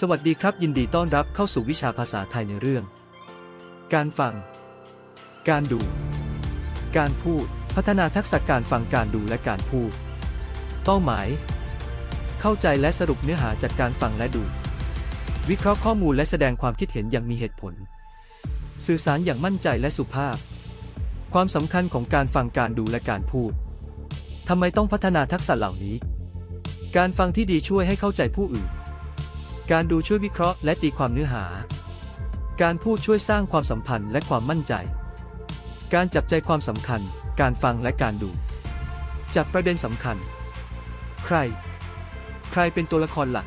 สวัสดีครับ ยินดีต้อนรับเข้าสู่วิชาภาษาไทยในเรื่อง การฟัง การดู การพูด พัฒนาทักษะการฟังการดูและการพูด เป้าหมาย เข้าใจและสรุปเนื้อหาจากการฟังและดู วิเคราะห์ข้อมูลและแสดงความคิดเห็นอย่างมีเหตุผล สื่อสารอย่างมั่นใจและสุภาพ ความสำคัญของการฟังการดูและการพูดทำไมต้องพัฒนาทักษะเหล่านี้ การฟังที่ดีช่วยให้เข้าใจผู้อื่น การดูช่วยวิเคราะห์และตีความเนื้อหา การพูดช่วยสร้างความสัมพันธ์และความมั่นใจ การจับใจความสำคัญ การฟังและการดู จับประเด็นสำคัญ ใคร ใครเป็นตัวละครหลัก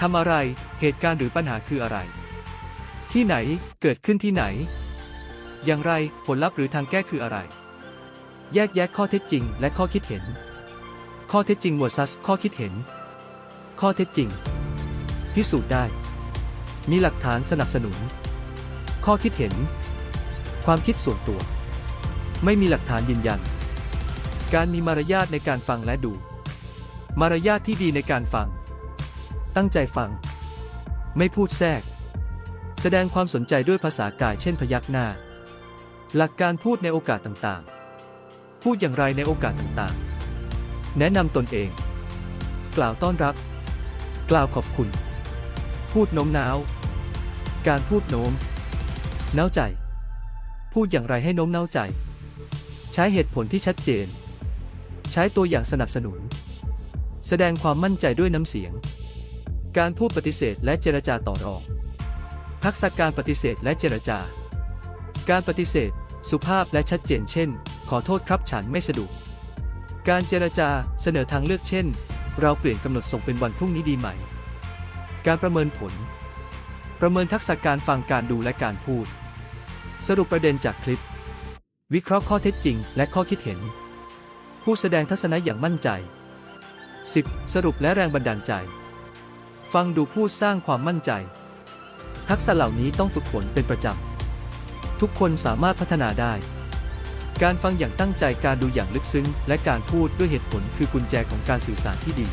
ทำอะไร เหตุการณ์หรือปัญหาคืออะไร ที่ไหน เกิดขึ้นที่ไหน อย่างไร ผลลัพธ์หรือทางแก้คืออะไร แยกแยะข้อเท็จจริง และข้อคิดเห็น ข้อเท็จจริง vs ข้อคิดเห็น ข้อเท็จจริง พิสูจน์ได้ มีหลักฐานสนับสนุน ข้อคิดเห็น ความคิดส่วนตัว ไม่มีหลักฐานยืนยัน การมีมารยาทในการฟังและดู มารยาทที่ดีในการฟัง ตั้งใจฟัง ไม่พูดแทรก แสดงความสนใจด้วยภาษากายเช่นพยักหน้า หลักการพูดในโอกาสต่างๆ พูดอย่างไรในโอกาสต่างๆ แนะนำตนเอง กล่าวต้อนรับ กล่าวขอบคุณ พูดโน้มน้าว การพูดโน้มน้าวใจ พูดอย่างไรให้โน้มน้าวใจ ใช้เหตุผลที่ชัดเจน ใช้ตัวอย่างสนับสนุน แสดงความมั่นใจด้วยน้ำเสียง การพูดปฏิเสธและเจรจาต่อรอง ทักษะการปฏิเสธและเจรจา การปฏิเสธ สุภาพและชัดเจนเช่น ขอโทษครับฉันไม่สะดวก การเจรจาเสนอทางเลือกเช่น เราเปลี่ยนกำหนดส่งเป็นวันพรุ่งนี้ดีไหม การประเมินผล ประเมินทักษะการฟังการดูและการพูด สรุปประเด็นจากคลิป วิเคราะห์ข้อเท็จจริง และข้อคิดเห็น ผู้แสดงทัศนะอย่างมั่นใจ 10. สรุปและแรงบันดาลใจ ฟังดูพูดสร้างความมั่นใจ ทักษะเหล่านี้ต้องฝึกฝนเป็นประจำ ทุกคนสามารถพัฒนาได้ การฟังอย่างตั้งใจการดูอย่างลึกซึ้ง และการพูดด้วยเหตุผลคือกุญแจของการสื่อสารที่ดี